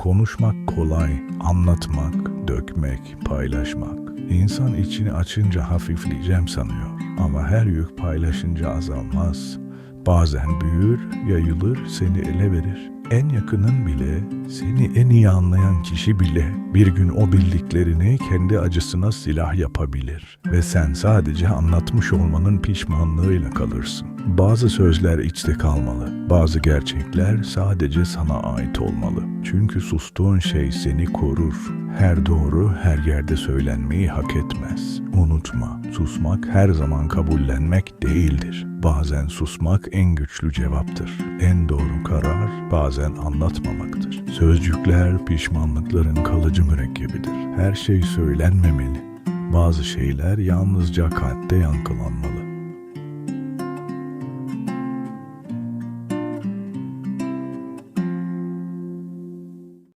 Konuşmak kolay, anlatmak, dökmek, paylaşmak. İnsan içini açınca hafifleyeceğim sanıyor. Ama her yük paylaşınca azalmaz. Bazen büyür, yayılır, seni ele verir. En yakının bile, seni en iyi anlayan kişi bile bir gün o bildiklerini kendi acısına silah yapabilir. Ve sen sadece anlatmış olmanın pişmanlığıyla kalırsın. Bazı sözler içte kalmalı. Bazı gerçekler sadece sana ait olmalı. Çünkü sustuğun şey seni korur. Her doğru her yerde söylenmeyi hak etmez. Unutma, susmak her zaman kabullenmek değildir. Bazen susmak en güçlü cevaptır. En doğru karar bazen anlatmamaktır. Sözcükler pişmanlıkların kalıcı mürekkebidir. Her şey söylenmemeli. Bazı şeyler yalnızca kalpte yankılanmalı.